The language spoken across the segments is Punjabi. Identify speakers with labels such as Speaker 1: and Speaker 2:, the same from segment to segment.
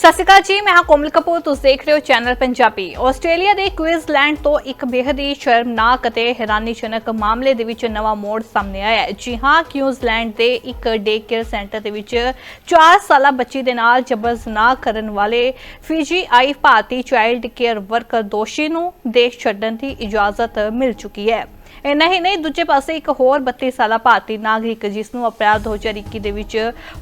Speaker 1: ਸਤਿ ਸ਼੍ਰੀ ਅਕਾਲ ਜੀ, ਮੈਂ ਹਾਂ ਕੋਮਲ ਕਪੂਰ, ਤੁਸੀਂ ਦੇਖ ਰਹੇ ਹੋ ਚੈਨਲ ਪੰਜਾਬੀ। ਆਸਟ੍ਰੇਲੀਆ ਦੇ ਕੁਇਜ਼ਲੈਂਡ ਤੋਂ ਇੱਕ ਬੇਹੱਦ ਹੀ ਸ਼ਰਮਨਾਕ ਅਤੇ ਹੈਰਾਨੀਜਨਕ ਮਾਮਲੇ ਦੇ ਵਿੱਚ ਨਵਾਂ ਮੋੜ ਸਾਹਮਣੇ ਆਇਆ ਹੈ। ਜੀ ਹਾਂ ਕਿਊਜ਼ਲੈਂਡ ਦੇ ਇੱਕ ਡੇ ਕੇਅਰ ਸੈਂਟਰ ਦੇ ਵਿੱਚ 4 ਸਾਲਾ ਬੱਚੀ ਦੇ ਨਾਲ ਜਬਰ ਜ਼ਨਾ ਕਰਨ ਵਾਲੇ ਫਿਜੀ ਆਈ ਭਾਰਤੀ ਚਾਈਲਡ ਕੇਅਰ ਵਰਕਰ ਦੋਸ਼ੀ ਨੂੰ ਦੇਸ਼ ਛੱਡਣ ਦੀ ਇਜਾਜ਼ਤ ਮਿਲ ਚੁੱਕੀ ਹੈ। ਇੰਨਾ ਹੀ ਨਹੀਂ, ਦੂਜੇ ਪਾਸੇ ਇੱਕ ਹੋਰ 32 ਸਾਲਾ ਭਾਰਤੀ ਨਾਗਰਿਕ, ਜਿਸ ਨੂੰ ਅਪ੍ਰੈਲ 2021 ਦੇ ਵਿੱਚ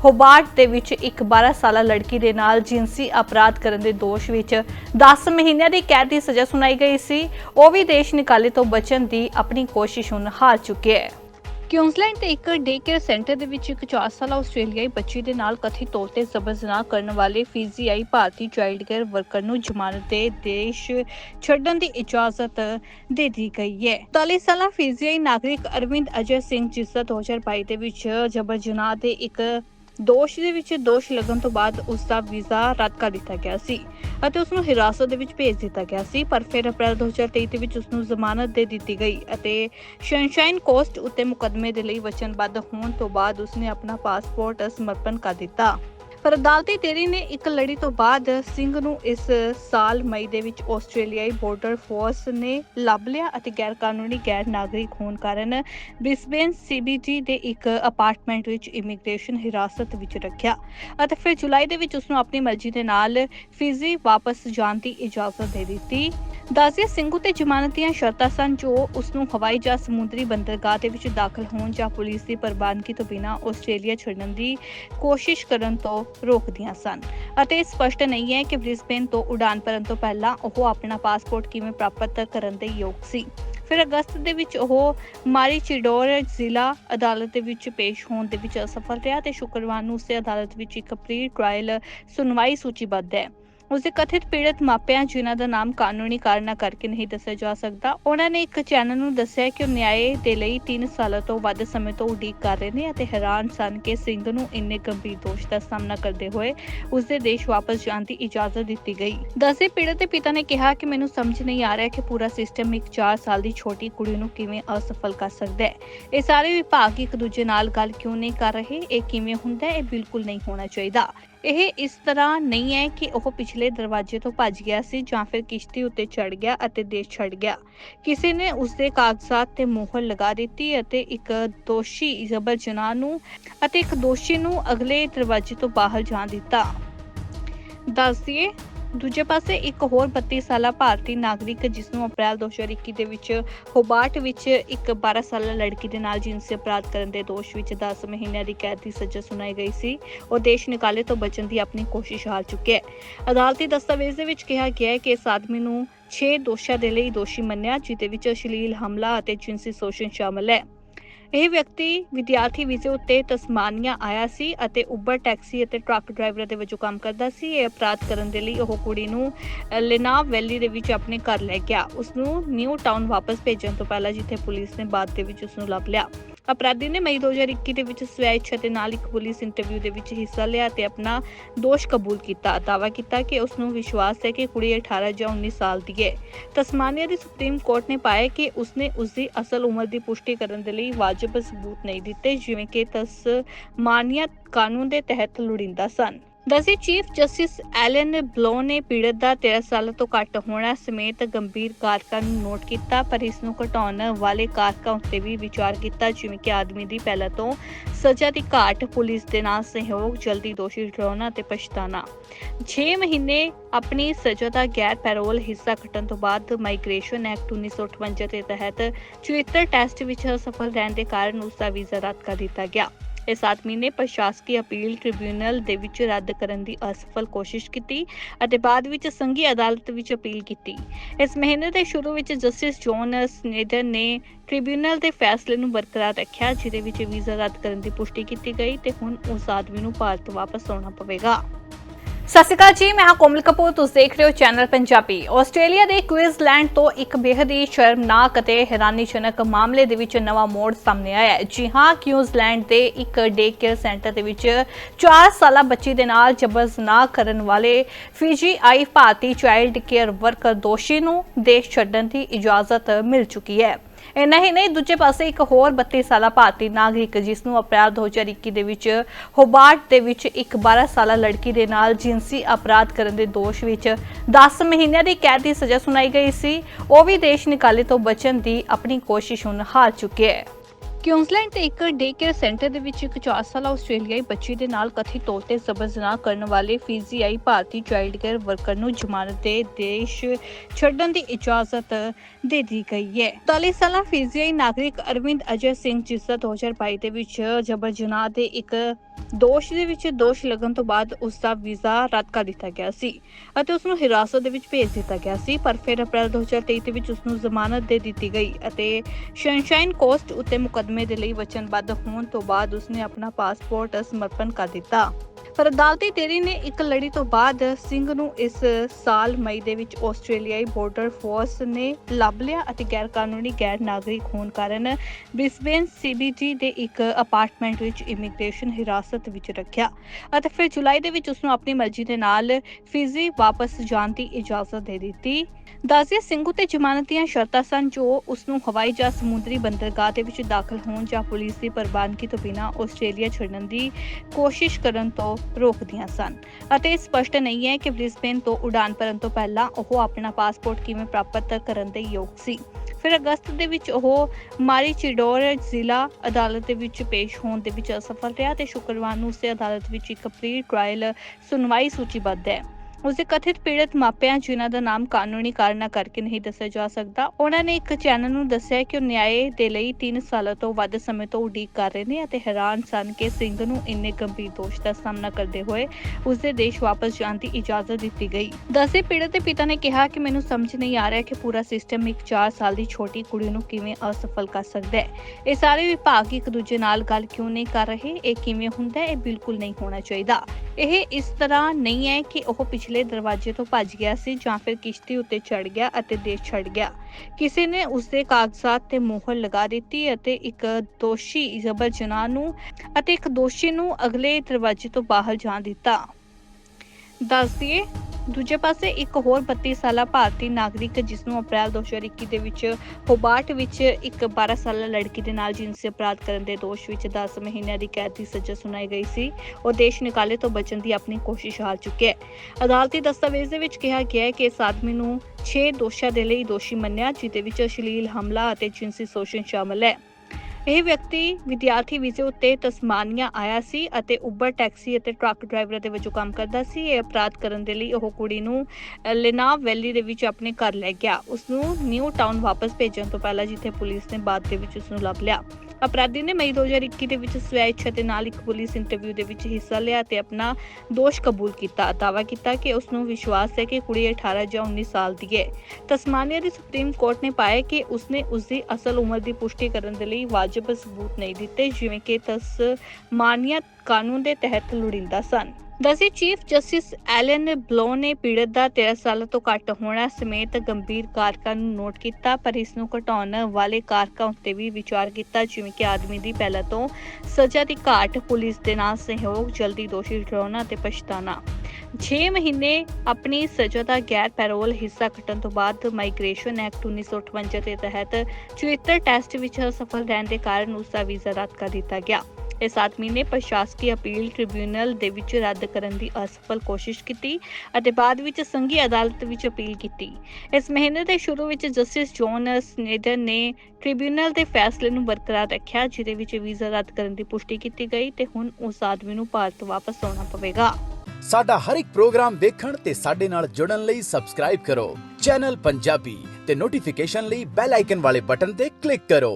Speaker 1: ਹੋਬਾਰਟ ਦੇ ਵਿੱਚ ਇੱਕ 12 ਸਾਲਾ ਲੜਕੀ ਦੇ ਨਾਲ ਜਿੰਸੀ ਅਪਰਾਧ ਕਰਨ ਦੇ ਦੋਸ਼ ਵਿੱਚ 10 ਮਹੀਨਿਆਂ ਦੀ ਕੈਦ ਦੀ ਸਜ਼ਾ ਸੁਣਾਈ ਗਈ ਸੀ। ਉਹ ਵੀ ਦੇਸ਼ ਨਿਕਾਲੇ ਤੋਂ ਬਚਣ ਦੀ ਆਪਣੀ ਕੋਸ਼ਿਸ਼ ਹੁਣ ਹਾਰ ਚੁੱਕਿਆ ਹੈ। ਕਿਉਂਸਲੈਂਡ ਦੇ ਇੱਕ ਡੇ ਕੇਅਰ ਸੈਂਟਰ ਦੇ ਵਿੱਚ ਇੱਕ 4 ਸਾਲਾ ਆਸਟ੍ਰੇਲੀਆਈ ਬੱਚੀ ਦੇ ਨਾਲ ਕਥਿਤ ਤੌਰ ਤੇ ਜ਼ਬਰ ਕਰਨ ਵਾਲੇ ਫੀਜ਼ੀਆਈ ਭਾਰਤੀ ਚਾਈਲਡ ਕੇਅਰ ਵਰਕਰ ਨੂੰ ਜ਼ਮਾਨਤ ਤੇ ਦੇਸ਼ ਛੱਡਣ ਦੀ ਇਜਾਜ਼ਤ ਦੇ ਦਿੱਤੀ ਗਈ ਹੈ। 40 ਸਾਲਾ ਫੀਜ਼ੀਆਈ ਨਾਗਰਿਕ ਅਰਵਿੰਦ ਅਜੇ ਸਿੰਘ ਜਿਸ ਦਾ 2022 ਦੇ ਵਿੱਚ ਜ਼ਬਰ ਜਨਾਹ ਦੇ ਇੱਕ ਦੋਸ਼ ਦੇ ਵਿੱਚ ਦੋਸ਼ ਲੱਗਣ ਤੋਂ ਬਾਅਦ ਉਸ ਦਾ ਵੀਜ਼ਾ ਰੱਦ ਕਰ ਦਿੱਤਾ ਗਿਆ ਸੀ ਅਤੇ ਉਸ ਨੂੰ ਹਿਰਾਸਤ ਦੇ ਵਿੱਚ ਭੇਜ ਦਿੱਤਾ ਗਿਆ ਸੀ, ਪਰ ਫਿਰ ਅਪ੍ਰੈਲ 2023 ਦੇ ਵਿੱਚ ਉਸ ਨੂੰ ਜ਼ਮਾਨਤ ਦੇ ਦਿੱਤੀ ਗਈ ਅਤੇ ਸ਼ਨਸ਼ਾਈਨ ਕੋਸਟ ਉੱਤੇ ਮੁਕੱਦਮੇ ਦੇ ਲਈ ਵਚਨਬੱਧ ਹੋਣ ਤੋਂ ਬਾਅਦ ਉਸ ਨੇ ਆਪਣਾ ਪਾਸਪੋਰਟ ਸਮਰਪਣ ਕਰ ਦਿੱਤਾ। ਪਰ ਅਦਾਲਤੀ ਤੇਰੀ ਨੇ ਇੱਕ ਲੜੀ ਤੋਂ ਬਾਅਦ ਸਿੰਘ ਨੂੰ ਇਸ ਸਾਲ ਮਈ ਦੇ ਵਿੱਚ ਆਸਟ੍ਰੇਲੀਆਈ ਬਾਰਡਰ ਫੋਰਸ ਨੇ ਲੱਭ ਲਿਆ ਅਤੇ ਗੈਰ ਕਾਨੂੰਨੀ ਗੈਰ ਨਾਗਰਿਕ ਹੋਣ ਕਾਰਨ ਬ੍ਰਿਸਬੇਨ ਸੀਬੀਜੀ ਦੇ ਇੱਕ ਅਪਾਰਟਮੈਂਟ ਵਿੱਚ ਇਮੀਗ੍ਰੇਸ਼ਨ ਹਿਰਾਸਤ ਵਿੱਚ ਰੱਖਿਆ ਅਤੇ ਫਿਰ ਜੁਲਾਈ ਦੇ ਵਿੱਚ ਉਸ ਨੂੰ ਆਪਣੀ ਮਰਜ਼ੀ ਦੇ ਨਾਲ ਫਿਜੀ ਵਾਪਸ ਜਾਣ ਦੀ ਇਜਾਜ਼ਤ ਦੇ ਦਿੱਤੀ। ਦੱਸਿਆ ਸਿੰਘੂ ਤੇ ਜ਼ਮਾਨਤ ਦੀਆਂ ਸ਼ਰਤਾਂ ਸਨ ਜੋ ਉਸ ਨੂੰ ਹਵਾਈ ਜਾਂ ਸਮੁੰਦਰੀ ਬੰਦਰਗਾਹ ਦੇ ਵਿੱਚ ਦਾਖਲ ਹੋਣ ਜਾਂ ਪੁਲਿਸ ਦੀ ਪ੍ਰਵਾਨਗੀ ਤੋਂ ਬਿਨਾਂ ਆਸਟ੍ਰੇਲੀਆ ਛੱਡਣ ਦੀ ਕੋਸ਼ਿਸ਼ ਕਰਨ ਤੋਂ ਰੋਕਦੀਆਂ ਸਨ। ਅਤੇ ਸਪਸ਼ਟ ਨਹੀਂ ਹੈ ਕਿ ਬ੍ਰਿਸਬੇਨ ਤੋਂ ਉਡਾਨ ਭਰਨ ਤੋਂ ਪਹਿਲਾਂ ਉਹ ਆਪਣਾ ਪਾਸਪੋਰਟ ਕਿਵੇਂ ਪ੍ਰਾਪਤ ਕਰਨ ਦੇ ਯੋਗ ਸੀ। ਫਿਰ ਅਗਸਤ ਦੇ ਵਿੱਚ ਉਹ ਮਾਰੀਚਿਡੋਰ ਜ਼ਿਲ੍ਹਾ ਅਦਾਲਤ ਦੇ ਵਿੱਚ ਪੇਸ਼ ਹੋਣ ਦੇ ਵਿੱਚ ਅਸਫਲ ਰਿਹਾ ਤੇ ਸ਼ੁੱਕਰਵਾਰ ਨੂੰ ਉਸੇ ਅਦਾਲਤ ਵਿੱਚ ਇੱਕ ਪ੍ਰੀ ਟ੍ਰਾਇਲ ਸੁਣਵਾਈ ਸੂਚੀਬੱਧ ਹੈ। ਉਸਦੇ ਕਥਿਤ ਪੀੜਤ ਮਾਪਿਆਂ, ਜਿਨ੍ਹਾਂ ਦਾ ਨਾਮ ਕਾਨੂੰਨੀ ਕਾਰਨਾਂ ਕਰਕੇ ਨਹੀਂ ਦੱਸਿਆ ਜਾ ਸਕਦਾ, ਉਹਨਾਂ ਨੇ ਇੱਕ ਚੈਨਲ ਨੂੰ ਦੱਸਿਆ ਕਿ ਉਹ ਨਿਆਂ ਦੇ ਲਈ 3 ਸਾਲਾਂ ਤੋਂ ਵੱਧ ਸਮੇਂ ਤੋਂ ਉਡੀਕ ਕਰ ਰਹੇ ਨੇ ਅਤੇ ਹੈਰਾਨ ਸਨ ਕਿ ਸਿੰਘ ਨੂੰ ਇੰਨੇ ਗੰਭੀਰ ਦੋਸ਼ ਦਾ ਸਾਹਮਣਾ ਕਰਦੇ ਹੋਏ ਉਸਦੇ ਦੇਸ਼ ਵਾਪਸ ਜਾਣ ਦੀ ਇਜਾਜ਼ਤ ਦਿੱਤੀ ਗਈ। ਦੱਸੇ ਪੀੜਤ ਦੇ ਪਿਤਾ ਨੇ ਕਿਹਾ ਕਿ ਮੈਨੂੰ ਸਮਝ ਨਹੀਂ ਆ ਰਿਹਾ ਕਿ ਪੂਰਾ ਸਿਸਟਮ ਇੱਕ 4 ਸਾਲ ਦੀ ਛੋਟੀ ਕੁੜੀ ਨੂੰ ਕਿਵੇਂ ਅਸਫਲ ਕਰ ਸਕਦਾ ਹੈ। ਇਹ ਸਾਰੇ ਵਿਭਾਗ ਇੱਕ ਦੂਜੇ ਨਾਲ ਗੱਲ ਕਿਉਂ ਨਹੀਂ ਕਰ ਰਹੇ? ਇਹ ਕਿਵੇਂ ਹੁੰਦਾ? ਹੈ ਇਹ ਬਿਲਕੁਲ ਨਹੀਂ ਹੋਣਾ ਚਾਹੀਦਾ। ਇਹ ਇਸ ਤਰ੍ਹਾਂ ਨਹੀਂ ਹੈ ਕਿ ਉਹ ਪਿਛਲੇ ਦਰਵਾਜ਼ੇ ਤੋਂ ਭੱਜ ਗਿਆ ਸੀ ਜਾਂ ਫਿਰ ਕਿਸ਼ਤੀ ਉੱਤੇ ਚੜ ਗਿਆ ਅਤੇ ਦੇਸ਼ ਛੱਡ ਗਿਆ। ਕਿਸੇ ਨੇ ਉਸਦੇ ਕਾਗਜ਼ਾਤ ਤੇ ਮੋਹਰ ਲਗਾ ਦਿੱਤੀ ਅਤੇ ਇੱਕ ਦੋਸ਼ੀ ਜ਼ਬਰ ਜਨਾਹ ਨੂੰ ਅਤੇ ਇੱਕ ਦੋਸ਼ੀ ਨੂੰ ਅਗਲੇ ਦਰਵਾਜ਼ੇ ਤੋਂ ਬਾਹਰ ਜਾਣ ਦਿੱਤਾ। ਦੱਸ ਦਈਏ ਦੂਜੇ ਪਾਸੇ ਇੱਕ ਹੋਰ 32 ਸਾਲਾ ਭਾਰਤੀ ਨਾਗਰਿਕ ਜਿਸ ਨੂੰ ਅਪ੍ਰੈਲ 2021 ਦੇ ਵਿੱਚ ਹੋਬਾਰਟ ਵਿੱਚ ਇੱਕ 12 ਸਾਲਾ ਲੜਕੀ ਦੇ ਨਾਲ ਜਿਨਸੀ ਅਪਰਾਧ ਕਰਨ ਦੇ ਦੋਸ਼ ਵਿੱਚ 10 ਮਹੀਨਿਆਂ ਦੀ ਕੈਦ ਦੀ ਸਜ਼ਾ ਸੁਣਾਈ ਗਈ ਸੀ। ਉਹ ਦੇਸ਼ ਨਿਕਾਲੇ ਤੋਂ ਬਚਣ ਦੀ ਆਪਣੀ ਕੋਸ਼ਿਸ਼ ਹਾਰ ਚੁੱਕਿਆ ਹੈ। ਅਦਾਲਤੀ ਦਸਤਾਵੇਜ਼ ਦੇ ਵਿੱਚ ਕਿਹਾ ਗਿਆ ਹੈ ਕਿ ਇਸ ਆਦਮੀ ਨੂੰ 6 ਦੋਸ਼ਾਂ ਦੇ ਲਈ ਦੋਸ਼ੀ ਮੰਨਿਆ ਜਿਦੇ ਵਿੱਚ ਅਸ਼ਲੀਲ ਹਮਲਾ ਅਤੇ ਜਿਨਸੀ ਸ਼ੋਸ਼ਣ ਸ਼ਾਮਲ ਹੈ। ਇਹ ਵਿਅਕਤੀ ਵਿਦਿਆਰਥੀ ਵੀਜ਼ੇ ਉੱਤੇ ਤਸਮਾਨੀਆ ਆਇਆ ਸੀ ਅਤੇ ਉਬਰ ਟੈਕਸੀ ਅਤੇ ਟਰੱਕ ਡਰਾਈਵਰ ਦੇ ਵਜੋਂ ਕੰਮ ਕਰਦਾ ਸੀ। ਇਹ ਅਪਰਾਧ ਕਰਨ ਦੇ ਲਈ ਉਹ ਕੁੜੀ ਨੂੰ ਅ, ਲੈਨਾਵ ਵੈਲੀ ਦੇ ਵਿੱਚ ਆਪਣੇ ਘਰ ਲੈ ਗਿਆ। ਉਸ ਨੂੰ ਨਿਊ ਟਾਊਨ ਵਾਪਸ ਭੇਜਣ ਤੋਂ ਪਹਿਲਾਂ ਜਿੱਥੇ ਪੁਲਿਸ ਨੇ ਬਾਅਦ ਦੇ ਵਿੱਚ ਉਸ ਨੂੰ ਲੱਭ ਲਿਆ। ਅਪਰਾਧੀ ਨੇ ਮਈ 2021 ਦੇ ਵਿੱਚ ਸਵੈ ਇੱਛਾ ਦੇ ਨਾਲ ਇੱਕ ਪੁਲਿਸ ਇੰਟਰਵਿਊ ਦੇ ਵਿੱਚ ਹਿੱਸਾ ਲਿਆ ਤੇ ਆਪਣਾ ਦੋਸ਼ ਕਬੂਲ ਕੀਤਾ। ਦਾਅਵਾ ਕੀਤਾ ਕਿ ਉਸ ਨੂੰ ਵਿਸ਼ਵਾਸ ਹੈ ਕਿ ਕੁੜੀ 18 ਜਾਂ 19 ਸਾਲ ਦੀ ਹੈ। ਤਸਮਾਨੀਆ ਦੀ ਸੁਪਰੀਮ ਕੋਰਟ ਨੇ ਪਾਇਆ ਕਿ ਉਸਨੇ ਉਸਦੀ ਅਸਲ ਉਮਰ ਦੀ ਪੁਸ਼ਟੀ ਕਰਨ ਦੇ ਲਈ ਵਾਜਬ ਸਬੂਤ ਨਹੀਂ ਦਿੱਤੇ, ਜਿਵੇਂ ਕਿ ਤਸਮਾਨੀਆ ਕਾਨੂੰਨ ਦੇ ਤਹਿਤ ਲੋੜੀਂਦਾ ਸਨ। ਦਸੀ ਚੀਫ ਜਸਟਿਸ ਐਲਨ ਬਲੋ ਨੇ ਪੀੜਤ ਦਾ 13 ਸਾਲ ਤੋਂ ਘੱਟ ਹੋਣਾ ਸਮੇਤ ਗੰਭੀਰ ਕਾਰਕਾਂ ਨੂੰ ਨੋਟ ਕੀਤਾ, ਪਰ ਇਸ ਨੂੰ ਘਟਾਉਣ ਵਾਲੇ ਕਾਰਕਾਂ ਉੱਤੇ ਵੀ ਵਿਚਾਰ ਕੀਤਾ, ਜਿਵੇਂ ਕਿ ਆਦਮੀ ਦੀ ਪਹਿਲਾਂ ਤੋਂ ਸਜ਼ਾ ਦੀ ਘਾਟ, ਪੁਲਿਸ ਦੇ ਨਾਲ ਸਹਿਯੋਗ, ਜਲਦੀ ਦੋਸ਼ੀ ਠਹਿਰਾਉਣਾ ਤੇ ਪਛਤਾਣਾ 6 ਮਹੀਨੇ ਆਪਣੀ ਸਜ਼ਾ ਦਾ ਗੈਰ ਪੈਰੋਲ ਹਿੱਸਾ ਕੱਟਣ ਤੋਂ ਬਾਅਦ ਮਾਈਗ੍ਰੇਸ਼ਨ ਐਕਟ 1958 ਦੇ ਤਹਿਤ 74 ਟੈਸਟ ਵਿੱਚ ਅਸਫਲ ਰਹਿਣ ਦੇ ਕਾਰਨ ਉਸ ਦਾ ਵੀਜ਼ਾ ਰੱਦ ਕਰ ਦਿੱਤਾ ਗਿਆ। ਇਸ ਆਦਮੀ ਨੇ ਪ੍ਰਸ਼ਾਸਕੀ ਅਪੀਲ ਟ੍ਰਿਬਿਊਨਲ ਦੇ ਵਿੱਚ ਰੱਦ ਕਰਨ ਦੀ ਅਸਫਲ ਕੋਸ਼ਿਸ਼ ਕੀਤੀ ਅਤੇ ਬਾਅਦ ਵਿੱਚ ਸੰਘੀ ਅਦਾਲਤ ਵਿੱਚ ਅਪੀਲ ਕੀਤੀ। ਇਸ ਮਹੀਨੇ ਦੇ ਸ਼ੁਰੂ ਵਿੱਚ ਜਸਟਿਸ ਜੌਨ ਸਨੇਡਰ ਨੇ ਟ੍ਰਿਬਿਊਨਲ ਦੇ ਫੈਸਲੇ ਨੂੰ ਬਰਕਰਾਰ ਰੱਖਿਆ, ਜਿਹਦੇ ਵਿੱਚ ਵੀਜ਼ਾ ਰੱਦ ਕਰਨ ਦੀ ਪੁਸ਼ਟੀ ਕੀਤੀ ਗਈ ਤੇ ਹੁਣ ਉਸ ਆਦਮੀ ਨੂੰ ਭਾਰਤ ਵਾਪਸ ਆਉਣਾ ਪਵੇਗਾ। ਸਤਿ ਸ਼੍ਰੀ ਅਕਾਲ ਜੀ, ਮੈਂ ਹਾਂ ਕੋਮਲ ਕਪੂਰ, ਤੁਸੀਂ ਦੇਖ ਰਹੇ ਹੋ ਚੈਨਲ ਪੰਜਾਬੀ। ਆਸਟ੍ਰੇਲੀਆ ਦੇ ਕੁਇਜ਼ਲੈਂਡ ਤੋਂ ਇੱਕ ਬੇਹੱਦ ਹੀ ਸ਼ਰਮਨਾਕ ਅਤੇ ਹੈਰਾਨੀਜਨਕ ਮਾਮਲੇ ਦੇ ਵਿੱਚ ਨਵਾਂ ਮੋੜ ਸਾਹਮਣੇ ਆਇਆ ਹੈ। ਜੀ ਹਾਂ ਕਿਊਜ਼ਲੈਂਡ ਦੇ ਇੱਕ ਡੇ ਕੇਅਰ ਸੈਂਟਰ ਦੇ ਵਿੱਚ 4 ਸਾਲਾ ਬੱਚੀ ਦੇ ਨਾਲ ਜਬਰ ਜ਼ਨਾ ਕਰਨ ਵਾਲੇ ਫਿਜੀ ਆਈ ਭਾਰਤੀ ਚਾਈਲਡ ਕੇਅਰ ਵਰਕਰ ਦੋਸ਼ੀ ਨੂੰ ਦੇਸ਼ ਛੱਡਣ ਦੀ ਇਜਾਜ਼ਤ ਮਿਲ ਚੁੱਕੀ ਹੈ। ਇੰਨਾ ਹੀ ਨਹੀਂ, ਦੂਜੇ ਪਾਸੇ ਇੱਕ ਹੋਰ 32 ਸਾਲਾ ਭਾਰਤੀ ਨਾਗਰਿਕ ਜਿਸ ਨੂੰ ਅਪ੍ਰੈਲ 2021 ਦੇ ਵਿੱਚ ਹੋਬਾਰਟ ਦੇ ਵਿੱਚ ਇੱਕ 12 ਸਾਲਾ ਲੜਕੀ ਦੇ ਨਾਲ ਜਿਨਸੀ ਅਪਰਾਧ ਕਰਨ ਦੇ ਦੋਸ਼ ਵਿੱਚ 10 ਮਹੀਨਿਆਂ ਦੀ ਕੈਦ ਦੀ ਸਜ਼ਾ ਸੁਣਾਈ ਗਈ ਸੀ। ਉਹ ਵੀ ਦੇਸ਼ ਨਿਕਾਲੇ ਤੋਂ ਬਚਣ ਦੀ ਆਪਣੀ ਕੋਸ਼ਿਸ਼ ਹੁਣ ਹਾਰ ਚੁੱਕਿਆ ਹੈ। ਕਿਉਂਸਲੈਂਡ ਦੇ ਇੱਕ ਡੇ ਸੈਂਟਰ ਦੇ ਵਿੱਚ ਇੱਕ 4 ਸਾਲਾ ਆਸਟ੍ਰੇਲੀਆਈ ਬੱਚੀ ਦੇ ਨਾਲ ਕਥਿਤ ਤੌਰ ਤੇ ਜ਼ਬਰ ਕਰਨ ਵਾਲੇ ਫੀਜ਼ੀਆਈ ਭਾਰਤੀ ਚਾਈਲਡ ਕੇਅਰ ਵਰਕਰ ਨੂੰ ਜ਼ਮਾਨਤ ਦੇ ਦੇਸ਼ ਛੱਡਣ ਦੀ ਇਜਾਜ਼ਤ ਦੇ ਦਿੱਤੀ ਗਈ ਹੈ। 40 ਸਾਲਾ ਫੀਜ਼ੀਆਈ ਨਾਗਰਿਕ ਅਰਵਿੰਦ ਅਜੇ ਸਿੰਘ ਜਿਸ ਦਾ 2022 ਦੇ ਵਿੱਚ ਜ਼ਬਰ ਦੇ ਇੱਕ ਦੋਸ਼ ਦੇ ਵਿੱਚ ਦੋਸ਼ ਲੱਗਣ ਤੋਂ ਬਾਅਦ ਉਸ ਦਾ ਵੀਜ਼ਾ ਰੱਦ ਕਰ ਦਿੱਤਾ ਗਿਆ ਸੀ ਅਤੇ ਉਸ ਨੂੰ ਹਿਰਾਸਤ ਦੇ ਵਿੱਚ ਭੇਜ ਦਿੱਤਾ ਗਿਆ ਸੀ, ਪਰ ਫਿਰ ਅਪ੍ਰੈਲ 2023 ਦੇ ਵਿੱਚ ਉਸ ਨੂੰ ਜ਼ਮਾਨਤ ਦੇ ਦਿੱਤੀ ਗਈ ਅਤੇ ਸ਼ਨਸ਼ਾਈਨ ਕੋਸਟ ਉੱਤੇ ਮੁਕੱਦਮੇ ਦੇ ਲਈ ਵਚਨਬੱਧ ਹੋਣ ਤੋਂ ਬਾਅਦ ਉਸਨੇ ਆਪਣਾ ਪਾਸਪੋਰਟ ਸਮਰਪਣ ਕਰ ਦਿੱਤਾ। ਪਰ ਅਦਾਲਤੀ ਦੇਰੀ ਨੇ ਇੱਕ ਲੜੀ ਤੋਂ ਬਾਅਦ ਸਿੰਘ ਨੂੰ ਇਸ ਸਾਲ ਮਈ ਦੇ ਵਿੱਚ ਆਸਟ੍ਰੇਲੀਆਈ ਬਾਰਡਰ ਫੋਰਸ ਨੇ ਲੱਭ ਲਿਆ ਅਤੇ ਗੈਰ ਕਾਨੂੰਨੀ ਗੈਰ ਨਾਗਰਿਕ ਹੋਣ ਕਾਰਨ ਬ੍ਰਿਸਬੇਨ ਸੀਬੀਟੀ ਦੇ ਇੱਕ ਅਪਾਰਟਮੈਂਟ ਵਿੱਚ ਇਮੀਗ੍ਰੇਸ਼ਨ ਹਿਰਾਸਤ ਵਿੱਚ ਰੱਖਿਆ ਅਤੇ ਫਿਰ ਜੁਲਾਈ ਦੇ ਵਿੱਚ ਉਸ ਨੂੰ ਆਪਣੀ ਮਰਜ਼ੀ ਦੇ ਨਾਲ ਫਿਜੀ ਵਾਪਸ ਜਾਣ ਦੀ ਇਜਾਜ਼ਤ ਦੇ ਦਿੱਤੀ। ਦੱਸਿਆ ਸਿੰਘੂ ਤੇ ਜ਼ਮਾਨਤ ਦੀਆਂ ਸ਼ਰਤਾਂ ਸਨ ਜੋ ਉਸ ਨੂੰ ਹਵਾਈ ਜਾਂ ਸਮੁੰਦਰੀ ਬੰਦਰਗਾਹ ਦੇ ਵਿੱਚ ਦਾਖਲ ਹੋਣ ਜਾਂ ਪੁਲਿਸ ਦੀ ਪ੍ਰਵਾਨਗੀ ਤੋਂ ਬਿਨਾਂ ਆਸਟ੍ਰੇਲੀਆ ਛੱਡਣ ਦੀ ਕੋਸ਼ਿਸ਼ ਕਰਨ ਤੋਂ ਰੋਕਦੀਆਂ ਸਨ। ਅਤੇ ਇਹ ਸਪਸ਼ਟ ਨਹੀਂ ਹੈ ਕਿ ਬ੍ਰਿਸਬੇਨ ਤੋਂ ਉਡਾਨ ਭਰਨ ਤੋਂ ਪਹਿਲਾਂ ਉਹ ਆਪਣਾ ਪਾਸਪੋਰਟ ਕਿਵੇਂ ਪ੍ਰਾਪਤ ਕਰਨ ਦੇ ਯੋਗ ਸੀ। ਫਿਰ ਅਗਸਤ ਦੇ ਵਿੱਚ ਉਹ ਮਾਰੀਚਿਡੋਰ ਜ਼ਿਲ੍ਹਾ ਅਦਾਲਤ ਦੇ ਵਿੱਚ ਪੇਸ਼ ਹੋਣ ਦੇ ਵਿੱਚ ਅਸਫਲ ਰਿਹਾ ਤੇ ਸ਼ੁੱਕਰਵਾਰ ਨੂੰ ਉਸੇ ਅਦਾਲਤ ਵਿੱਚ ਇੱਕ ਪ੍ਰੀ ਟ੍ਰਾਇਲ ਸੁਣਵਾਈ ਸੂਚੀਬੱਧ ਹੈ। ਉਸਦੇ ਕਥਿਤ ਪੀੜਤ ਮਾਪਿਆਂ ਜਿਨ੍ਹਾਂ ਦਾ ਨਾਮ ਕਾਨੂੰਨੀ ਕਾਰਨਾਂ ਕਰਕੇ ਨਹੀਂ ਦੱਸਿਆ ਜਾ ਸਕਦਾ, ਉਹਨਾਂ ਨੇ ਇੱਕ ਚੈਨਲ ਨੂੰ ਦੱਸਿਆ ਕਿ ਉਹ ਨਿਆਂ ਦੇ ਲਈ 3 ਸਾਲਾਂ ਤੋਂ ਵੱਧ ਸਮੇਂ ਤੋਂ ਉਡੀਕ ਕਰ ਰਹੇ ਨੇ ਅਤੇ ਹੈਰਾਨ ਸਨ ਕਿ ਸਿੰਘ ਨੂੰ ਇੰਨੇ ਗੰਭੀਰ ਦੋਸ਼ ਦਾ ਸਾਹਮਣਾ ਕਰਦੇ ਹੋਏ ਉਸਦੇ ਦੇਸ਼ ਵਾਪਸ ਜਾਣ ਦੀ ਇਜਾਜ਼ਤ ਦਿੱਤੀ ਗਈ। ਦੱਸੇ ਪੀੜਤ ਦੇ ਪਿਤਾ ਨੇ ਕਿਹਾ ਕਿ ਮੈਨੂੰ ਸਮਝ ਨਹੀਂ ਆ ਰਿਹਾ ਕਿ ਪੂਰਾ ਸਿਸਟਮ ਇੱਕ 4 ਸਾਲ ਦੀ ਛੋਟੀ ਕੁੜੀ ਨੂੰ ਕਿਵੇਂ ਅਸਫਲ ਕਰ ਸਕਦਾ ਹੈ। ਇਹ ਸਾਰੇ ਵਿਭਾਗ ਇੱਕ ਦੂਜੇ ਨਾਲ ਗੱਲ ਕਿਉਂ ਨਹੀਂ ਕਰ ਰਹੇ? ਇਹ ਕਿਵੇਂ ਹੁੰਦਾ? ਹੈ ਇਹ ਬਿਲਕੁਲ ਨਹੀਂ ਹੋਣਾ ਚਾਹੀਦਾ। ਇਹ ਇਸ ਤਰ੍ਹਾਂ ਨਹੀਂ ਹੈ ਕਿ ਉਹ ਪਿਛਲੇ ਦਰਵਾਜ਼ੇ ਤੋਂ ਭੱਜ ਗਿਆ ਸੀ ਜਾਂ ਫਿਰ ਕਿਸ਼ਤੀ ਉੱਤੇ ਚੜ ਗਿਆ ਅਤੇ ਦੇਸ਼ ਛੱਡ ਗਿਆ। ਕਿਸੇ ਨੇ ਉਸਦੇ ਕਾਗਜ਼ਾਤ ਤੇ ਮੋਹਰ ਲਗਾ ਦਿੱਤੀ ਅਤੇ ਇੱਕ ਦੋਸ਼ੀ ਜ਼ਬਰ ਜਨਾਹ ਨੂੰ ਅਤੇ ਇੱਕ ਦੋਸ਼ੀ ਨੂੰ ਅਗਲੇ ਦਰਵਾਜ਼ੇ ਤੋਂ ਬਾਹਰ ਜਾਣ ਦਿੱਤਾ। ਦੱਸ ਦਈਏ ਦੂਜੇ ਪਾਸੇ ਇੱਕ ਹੋਰ 32 ਸਾਲਾ ਭਾਰਤੀ ਨਾਗਰਿਕ ਜਿਸ ਨੂੰ ਅਪ੍ਰੈਲ 2021 ਦੇ ਵਿੱਚ ਹੋਬਾਰਟ ਵਿੱਚ ਇੱਕ 12 ਸਾਲਾ ਲੜਕੀ ਦੇ ਨਾਲ ਜਿਨਸੀ ਅਪਰਾਧ ਕਰਨ ਦੇ ਦੋਸ਼ ਵਿੱਚ 10 ਮਹੀਨਿਆਂ ਦੀ ਕੈਦ ਦੀ ਸਜ਼ਾ ਸੁਣਾਈ ਗਈ ਸੀ। ਉਹ ਦੇਸ਼ ਨਿਕਾਲੇ ਤੋਂ ਬਚਣ ਦੀ ਆਪਣੀ ਕੋਸ਼ਿਸ਼ ਹਾਰ ਚੁੱਕਿਆ ਹੈ। ਅਦਾਲਤੀ ਦਸਤਾਵੇਜ਼ ਦੇ ਵਿੱਚ ਕਿਹਾ ਗਿਆ ਹੈ ਕਿ ਇਸ ਆਦਮੀ ਨੂੰ 6 ਦੋਸ਼ਾਂ ਦੇ ਲਈ ਦੋਸ਼ੀ ਮੰਨਿਆ ਜਿਦੇ ਵਿੱਚ ਅਸ਼ਲੀਲ ਹਮਲਾ ਅਤੇ ਜਿਨਸੀ ਸ਼ੋਸ਼ਣ ਸ਼ਾਮਲ ਹੈ। ਇਹ ਵਿਅਕਤੀ ਵਿਦਿਆਰਥੀ ਵੀਜ਼ੇ ਉੱਤੇ ਤਸਮਾਨੀਆ ਆਇਆ ਸੀ ਅਤੇ ਉਬਰ ਟੈਕਸੀ ਅਤੇ ਟਰੱਕ ਡਰਾਈਵਰ ਦੇ ਵਜੋਂ ਕੰਮ ਕਰਦਾ ਸੀ। ਇਹ ਅਪਰਾਧ ਕਰਨ ਦੇ ਲਈ ਉਹ ਕੁੜੀ ਨੂੰ ਲੈਨਾ ਵੈਲੀ ਦੇ ਵਿੱਚ ਆਪਣੇ ਘਰ ਲੈ ਗਿਆ। ਉਸ ਨੂੰ ਨਿਊ ਟਾਊਨ ਵਾਪਸ ਭੇਜਣ ਤੋਂ ਪਹਿਲਾਂ ਜਿੱਥੇ ਪੁਲਿਸ ਨੇ ਬਾਅਦ ਦੇ ਵਿੱਚ ਉਸ ਨੂੰ ਲੱਭ ਲਿਆ। ਅਪਰਾਧੀ ਨੇ ਮਈ 2021 ਦੇ ਵਿੱਚ ਸਵੈ ਇੱਛਾ ਦੇ ਨਾਲ ਇੱਕ ਪੁਲਿਸ ਇੰਟਰਵਿਊ ਦੇ ਵਿੱਚ ਹਿੱਸਾ ਲਿਆ ਤੇ ਆਪਣਾ ਦੋਸ਼ ਕਬੂਲ ਕੀਤਾ। ਦਾਅਵਾ ਕੀਤਾ ਕਿ ਉਸ ਨੂੰ ਵਿਸ਼ਵਾਸ ਹੈ ਕਿ ਕੁੜੀ 18 ਜਾਂ 19 ਸਾਲ ਦੀ ਹੈ। ਤਸਮਾਨੀਆ ਦੀ ਸੁਪਰੀਮ ਕੋਰਟ ਨੇ ਪਾਇਆ ਕਿ ਉਸਨੇ ਉਸਦੀ ਅਸਲ ਉਮਰ ਦੀ ਪੁਸ਼ਟੀ ਕਰਨ ਦੇ ਲਈ ਵਾਜਬ ਸਬੂਤ ਨਹੀਂ ਦਿੱਤੇ, ਜਿਵੇਂ ਕਿ ਤਸਮਾਨੀਆ ਕਾਨੂੰਨ ਦੇ ਤਹਿਤ ਲੋੜੀਂਦਾ ਸਨ। ਦਸੀ ਚੀਫ ਜਸਟਿਸ ਐਲਨ ਬਲੋ ਨੇ ਪੀੜਤ ਦਾ 13 ਸਾਲ ਤੋਂ ਘੱਟ ਹੋਣਾ ਸਮੇਤ ਗੰਭੀਰ ਕਾਰਕਾਂ ਨੂੰ ਨੋਟ ਕੀਤਾ, ਪਰ ਇਸ ਨੂੰ ਘਟਾਉਣ ਵਾਲੇ ਕਾਰਕਾਂ ਉੱਤੇ ਵੀ ਵਿਚਾਰ ਕੀਤਾ, ਜਿਵੇਂ ਕਿ ਆਦਮੀ ਦੀ ਪਹਿਲਾਂ ਤੋਂ ਸਜ਼ਾ ਦੀ ਘਾਟ, ਪੁਲਿਸ ਦੇ ਨਾਲ ਸਹਿਯੋਗ, ਜਲਦੀ ਦੋਸ਼ੀ ਠਹਿਰਾਉਣਾ ਅਤੇ ਪਛਤਾਣਾ 6 ਮਹੀਨੇ ਆਪਣੀ ਸਜ਼ਾ ਦਾ ਗੈਰ ਪੈਰੋਲ ਹਿੱਸਾ ਕੱਟਣ ਤੋਂ ਬਾਅਦ ਮਾਈਗ੍ਰੇਸ਼ਨ ਐਕਟ 1958 ਦੇ ਤਹਿਤ ਚਰਿੱਤਰ ਟੈਸਟ ਵਿੱਚ ਅਸਫਲ ਰਹਿਣ ਦੇ ਕਾਰਨ ਉਸ ਦਾ ਵੀਜ਼ਾ ਰੱਦ ਕਰ ਦਿੱਤਾ ਗਿਆ। ਇਸ ਆਦਮੀ ਨੇ ਪ੍ਰਸ਼ਾਸਕੀ ਅਪੀਲ ਟ੍ਰਿਬਿਊਨਲ ਦੇ ਵਿੱਚ ਰੱਦ ਕਰਨ ਦੀ ਅਸਫਲ ਕੋਸ਼ਿਸ਼ ਕੀਤੀ ਅਤੇ ਬਾਅਦ ਵਿੱਚ ਸੰਘੀ ਅਦਾਲਤ ਵਿੱਚ ਅਪੀਲ ਕੀਤੀ। ਇਸ ਮਹੀਨੇ ਦੇ ਸ਼ੁਰੂ ਵਿੱਚ ਜਸਟਿਸ ਜੌਨ ਸਨੇਡਰ ਨੇ ਟ੍ਰਿਬਿਊਨਲ ਦੇ ਫੈਸਲੇ ਨੂੰ ਬਰਕਰਾਰ ਰੱਖਿਆ, ਜਿਹਦੇ ਵਿੱਚ ਵੀਜ਼ਾ ਰੱਦ ਕਰਨ ਦੀ ਪੁਸ਼ਟੀ ਕੀਤੀ ਗਈ ਤੇ ਹੁਣ ਉਸ ਆਦਮੀ ਨੂੰ ਭਾਰਤ ਵਾਪਸ ਆਉਣਾ ਪਵੇਗਾ।
Speaker 2: ਸਾਡਾ ਹਰ ਇੱਕ ਪ੍ਰੋਗਰਾਮ ਦੇਖਣ ਤੇ ਸਾਡੇ ਨਾਲ ਜੁੜਨ ਲਈ ਸਬਸਕ੍ਰਾਈਬ ਕਰੋ। ਚੈਨਲ ਪੰਜਾਬੀ ਤੇ ਨੋਟੀਫਿਕੇਸ਼ਨ ਲਈ ਬੈਲ ਆਈਕਨ ਵਾਲੇ ਬਟਨ ਤੇ ਕਲਿੱਕ ਕਰੋ।